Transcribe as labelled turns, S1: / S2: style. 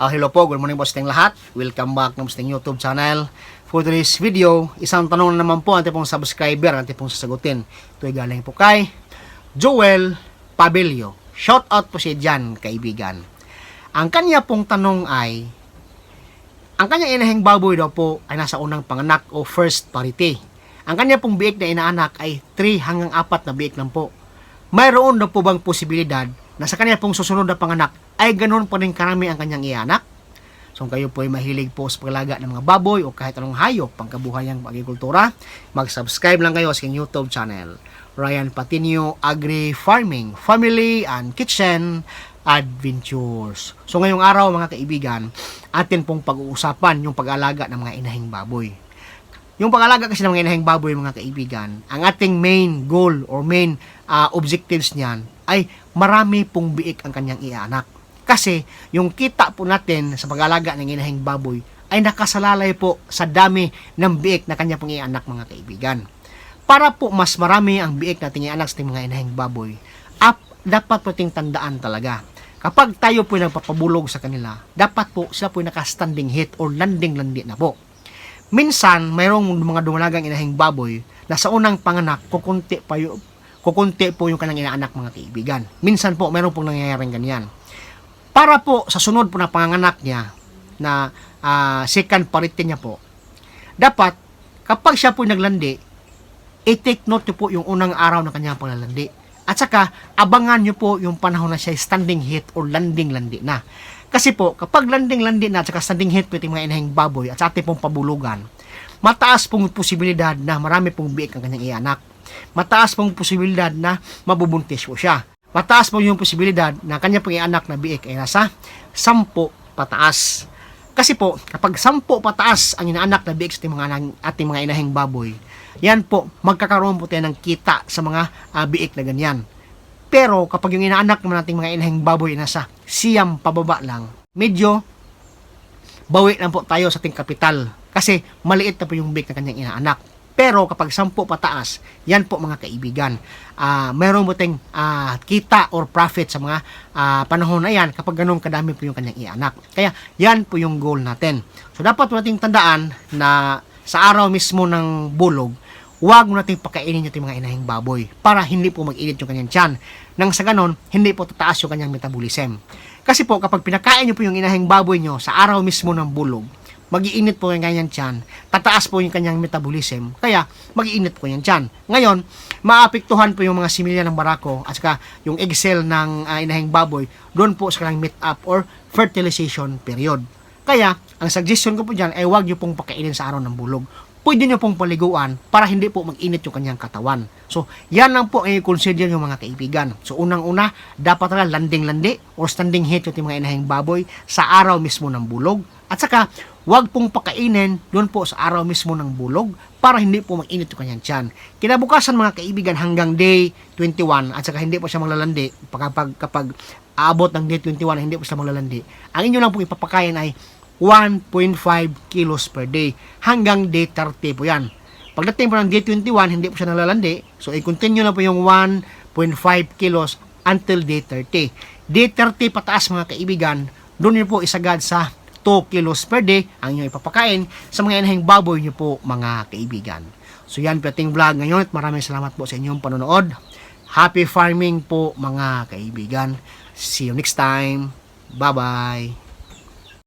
S1: Ah, hello po, good morning po sa lahat. Welcome back ng ating YouTube channel. For today's video, isang tanong na naman po ang pong subscriber, ang pong sasagutin. Ito ay galing po kay Joel Pabelio. Shout out po siya dyan, kaibigan. Ang kanya pong tanong ay, ang kanyang inahing baboy daw po ay nasa unang panganak o first parity. Ang kanya pong biik na inaanak ay 3 hanggang 4 na biik lang po. Mayroon daw po bang posibilidad na sa kanya pong susunod na panganak ay ganoon pa rin karami ang kanyang ianak? So kung kayo po ay mahilig po sa paglaga ng mga baboy o kahit anong hayop pangkabuhayang agrikultura, mag-subscribe lang kayo sa aking YouTube channel. Ryan Patinio Agri Farming, Family and Kitchen Adventures. So ngayong araw mga kaibigan, atin pong pag-uusapan yung pag-alaga ng mga inahing baboy. Yung pag-alaga kasi ng mga inahing baboy mga kaibigan, ang ating main goal or main ah, objectives niyan ay marami pong biik ang kanyang ianak. Kasi yung kita po natin sa pag-alaga ng inahing baboy ay nakasalalay po sa dami ng biik na kanya pong ianak mga kaibigan. Para po mas marami ang biik nating ianak sa ating mga inahing baboy, up, dapat po ting tandaan talaga. Kapag tayo po nagpapabulog sa kanila, dapat po sila po naka-standing hit or landing-landi na po. Minsan, mayroong mga dumalagang inahing baboy na sa unang panganak, kukunti pa kukunti po yung kanyang inaanak mga kaibigan. Minsan po, mayroon pong nangyayaring ganyan. Para po sa sunod po na panganak niya, na ah, second parity niya po, dapat, kapag siya po naglandi, i-take note niyo po yung unang araw ng kanyang paglalandi. At saka, abangan niyo po yung panahon na siya standing hit or landing-landi na. Kasi po, kapag landing-landi na at saka standing hit po yung mga inahing baboy at sa ating pong pabulugan, mataas pong posibilidad na marami pong biik ang kanyang ianak. Mataas pong posibilidad na mabubuntis po siya. Mataas po yung posibilidad na kanya pong ianak na biik ay nasa 10 pataas. Kasi po, kapag 10 pataas ang inaanak na biik sa ating mga, ating mga inahing baboy, yan po, magkakaroon po tayo ng kita sa mga ah, biik na ganyan. Pero kapag yung inaanak naman nating mga inahing baboy nasa siyam pababa lang, medyo bawi lang po tayo sa ating kapital kasi maliit na po yung biik ng kanyang inaanak. Pero kapag 10 pataas, yan po mga kaibigan. Ah, mayroon mo tayong ah, kita or profit sa mga ah, panahon na yan kapag ganun kadami po yung kanyang ianak. Kaya yan po yung goal natin. So dapat po nating tandaan na sa araw mismo ng bulog, huwag mo nating pakainin yung mga inahing baboy para hindi po mag-init yung kanyang tiyan. Nang sa ganon, hindi po tataas yung kanyang metabolism. Kasi po, kapag pinakain nyo po yung inahing baboy nyo sa araw mismo ng bulog, magiinit po yung kanyang tiyan, tataas po yung kanyang metabolism, kaya magiinit po yung tiyan. Ngayon, maapektuhan po yung mga similya ng barako at saka yung egg cell ng ah, inahing baboy doon po sa kanyang meet up or fertilization period. Kaya, ang suggestion ko po dyan ay huwag nyo pong pakainin sa araw ng bulog. Pwede nyo pong paliguan para hindi po mag-init yung kanyang katawan. So, yan lang po ang i-consider yung mga kaibigan. So, unang-una, dapat talaga landing-landi or standing heat yung mga inahing baboy sa araw mismo ng bulog. At saka, huwag pong pakainin doon po sa araw mismo ng bulog para hindi po mag-init yung kanyang tiyan. Kinabukasan mga kaibigan hanggang day 21 at saka hindi po siya maglalandi kapag, kapag aabot ng day 21 na hindi po siya maglalandi. Ang inyo lang pong ipapakain ay 1.5 kilos per day hanggang day 30 po yan. Pagdating po ng day 21, hindi po siya nalalandi. So, i-continue na po yung 1.5 kilos until day 30. Day 30 pataas mga kaibigan, doon niyo po isagad sa 2 kilos per day ang inyong ipapakain sa mga inahing baboy niyo po mga kaibigan. So yan po ating vlog ngayon at maraming salamat po sa inyong panonood. Happy farming po mga kaibigan. See you next time. Bye-bye.